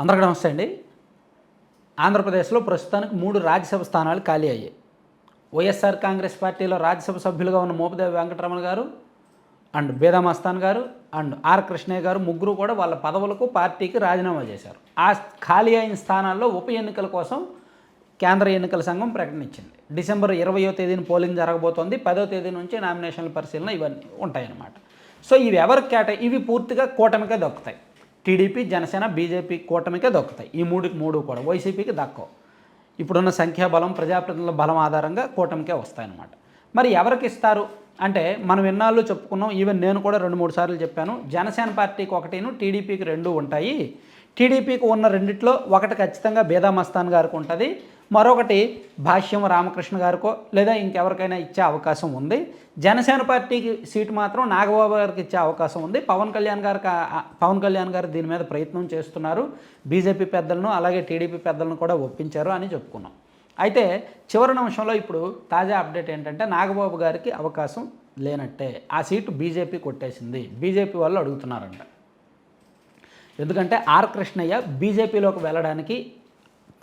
అందరికీ నమస్తే అండి. ఆంధ్రప్రదేశ్లో ప్రస్తుతానికి మూడు రాజ్యసభ స్థానాలు ఖాళీ అయ్యాయి. వైఎస్ఆర్ కాంగ్రెస్ పార్టీలో రాజ్యసభ సభ్యులుగా ఉన్న మోపిదేవి వెంకటరమణ గారు అండ్ బేదామస్తాన్ గారు అండ్ ఆర్ కృష్ణయ్య గారు ముగ్గురు కూడా వాళ్ళ పదవులకు పార్టీకి రాజీనామా చేశారు. ఆ ఖాళీ అయిన స్థానాల్లో ఉప ఎన్నికల కోసం కేంద్ర ఎన్నికల సంఘం ప్రకటించింది. డిసెంబర్ ఇరవయో తేదీన పోలింగ్ జరగబోతోంది. పదో తేదీ నుంచి నామినేషన్ల పరిశీలన ఇవన్నీ ఉంటాయన్నమాట. సో ఇవి ఎవరికి కేట ఇవి పూర్తిగా కూటమికే దక్కుతాయి. టీడీపీ జనసేన బీజేపీ కూటమికే దక్కుతాయి. ఈ మూడుకి మూడు కూడా వైసీపీకి దక్కవు. ఇప్పుడున్న సంఖ్యాబలం ప్రజాప్రతినిధుల బలం ఆధారంగా కూటమికే వస్తాయన్నమాట. మరి ఎవరికి ఇస్తారు? అంటే మనం ఎన్నాళ్ళు చెప్పుకున్నాం ఈవెన్ నేను కూడా రెండు మూడు సార్లు చెప్పాను జనసేన పార్టీకి ఒకటిను టీడీపీకి రెండు ఉంటాయి. టీడీపీకి ఉన్న రెండిట్లో ఒకటి ఖచ్చితంగా బేదా మస్తాన్ గారికి ఉంటుంది మరొకటి భాష్యం రామకృష్ణ గారికో లేదా ఇంకెవరికైనా ఇచ్చే అవకాశం ఉంది. జనసేన పార్టీకి సీటు మాత్రం నాగబాబు గారికి ఇచ్చే అవకాశం ఉంది. పవన్ కళ్యాణ్ గారికి పవన్ కళ్యాణ్ గారు దీని మీద ప్రయత్నం చేస్తున్నారు. బీజేపీ పెద్దలను అలాగే టీడీపీ పెద్దలను కూడా ఒప్పించారు అని చెప్పుకున్నాం. అయితే చివరి నిమిషంలో ఇప్పుడు తాజా అప్డేట్ ఏంటంటే నాగబాబు గారికి అవకాశం లేనట్టే. ఆ సీటు బీజేపీ కొట్టేసింది. బీజేపీ వాళ్ళు అడుగుతున్నారంట. ఎందుకంటే ఆర్ కృష్ణయ్య బీజేపీలోకి వెళ్ళడానికి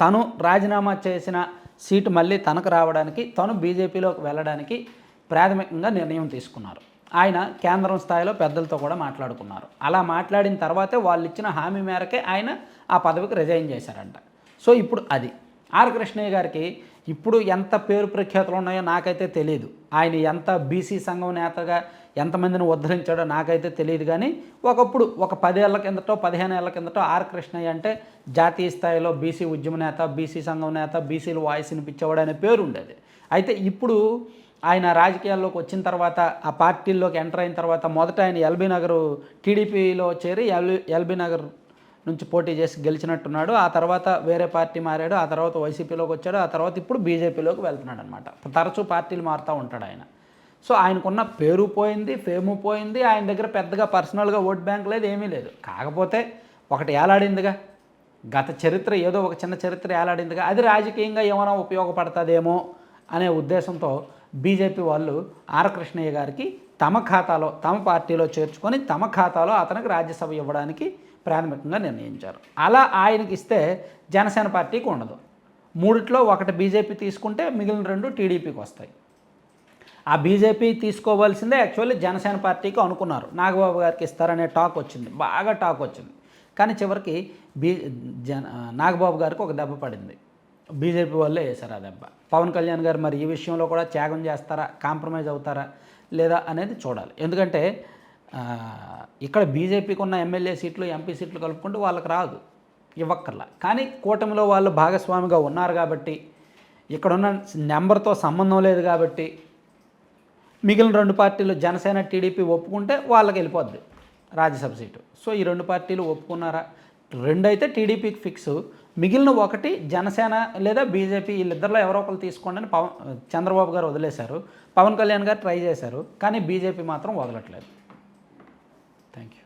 తను రాజీనామా చేసిన సీటు మళ్ళీ తనకు రావడానికి తను బీజేపీలోకి వెళ్ళడానికి ప్రాథమికంగా నిర్ణయం తీసుకున్నారు. ఆయన కేంద్రం స్థాయిలో పెద్దలతో కూడా మాట్లాడుకున్నారు. అలా మాట్లాడిన తర్వాతే వాళ్ళు ఇచ్చిన హామీ మేరకే ఆయన ఆ పదవికి రిజైన్ చేశారంట. సో ఇప్పుడు అది. ఆర్ కృష్ణయ్య గారికి ఇప్పుడు ఎంత పేరు ప్రఖ్యాతులు ఉన్నాయో నాకైతే తెలియదు ఆయన ఎంత బీసీ సంఘం నేతగా ఎంతమందిని ఉద్ధరించాడో నాకైతే తెలియదు కానీ ఒకప్పుడు ఒక పదేళ్ళ కిందటో పదిహేను ఏళ్ళ కిందటో ఆర్ కృష్ణయ్య అంటే జాతీయ స్థాయిలో బీసీ ఉద్యమ నేత బీసీ సంఘం నేత బీసీలు వాయిస్ వినిపించేవాడు అనే పేరు ఉండేది. అయితే ఇప్పుడు ఆయన రాజకీయాల్లోకి వచ్చిన తర్వాత ఆ పార్టీల్లోకి ఎంటర్ అయిన తర్వాత మొదట ఆయన ఎల్బీ నగర్ టీడీపీలో చేరి ఎల్ ఎల్బీ నగర్ నుంచి పోటీ చేసి గెలిచినట్టున్నాడు. ఆ తర్వాత వేరే పార్టీ మారాడు. ఆ తర్వాత వైసీపీలోకి వచ్చాడు. ఆ తర్వాత ఇప్పుడు బీజేపీలోకి వెళ్తున్నాడు అనమాట తరచూ పార్టీలు మారుతూ ఉంటాడు ఆయన. సో ఆయనకున్న పేరు పోయింది ఫేము పోయింది. ఆయన దగ్గర పెద్దగా పర్సనల్గా ఓట్ బ్యాంక్ లేదు ఏమీ లేదు. కాకపోతే ఒకటి ఏలాడిందిగా? గత చరిత్ర ఏదో ఒక చిన్న చరిత్ర ఏలాడిందిగా? అది రాజకీయంగా ఏమైనా ఉపయోగపడుతుందేమో అనే ఉద్దేశంతో బీజేపీ వాళ్ళు ఆర్ కృష్ణయ్య గారికి తమ ఖాతాలో తమ పార్టీలో చేర్చుకొని తమ ఖాతాలో అతనికి రాజ్యసభ ఇవ్వడానికి ప్రాథమికంగా నిర్ణయించారు. అలా ఆయనకి ఇస్తే జనసేన పార్టీకి ఉండదు. మూడిట్లో ఒకటి బీజేపీ తీసుకుంటే మిగిలిన రెండు టీడీపీకి వస్తాయి. ఆ బీజేపీ తీసుకోవాల్సిందే యాక్చువల్లీ జనసేన పార్టీకి అనుకున్నారు. నాగబాబు గారికి ఇస్తారనే టాక్ వచ్చింది. బాగా టాక్ వచ్చింది. కానీ చివరికి బీ జన నాగబాబు గారికి ఒక దెబ్బ పడింది. బీజేపీ వాళ్ళే వేశారు ఆ దెబ్బ. పవన్ కళ్యాణ్ గారు మరి ఈ విషయంలో కూడా త్యాగం చేస్తారా కాంప్రమైజ్ అవుతారా లేదా అనేది చూడాలి. ఎందుకంటే ఇక్కడ బీజేపీకి ఉన్న ఎమ్మెల్యే సీట్లు ఎంపీ సీట్లు కలుపుకుంటూ వాళ్ళకి రాదు ఇవ్వక్కర్లా. కానీ కూటమిలో వాళ్ళు భాగస్వామిగా ఉన్నారు కాబట్టి ఇక్కడున్న నెంబర్తో సంబంధం లేదు కాబట్టి మిగిలిన రెండు పార్టీలు జనసేన టీడీపీ ఒప్పుకుంటే వాళ్ళకి వెళ్ళిపోద్ది రాజ్యసభ సీటు. సో ఈ రెండు పార్టీలు ఒప్పుకున్నారా? రెండు అయితే టీడీపీకి ఫిక్స్. మిగిలిన ఒకటి జనసేన లేదా బీజేపీ వీళ్ళిద్దరిలో ఎవరో ఒకరు తీసుకోండి అని పవన్ చంద్రబాబు గారు వదిలేశారు. పవన్ కళ్యాణ్ గారు ట్రై చేశారు కానీ బీజేపీ మాత్రం వదలట్లేదు. Thank you.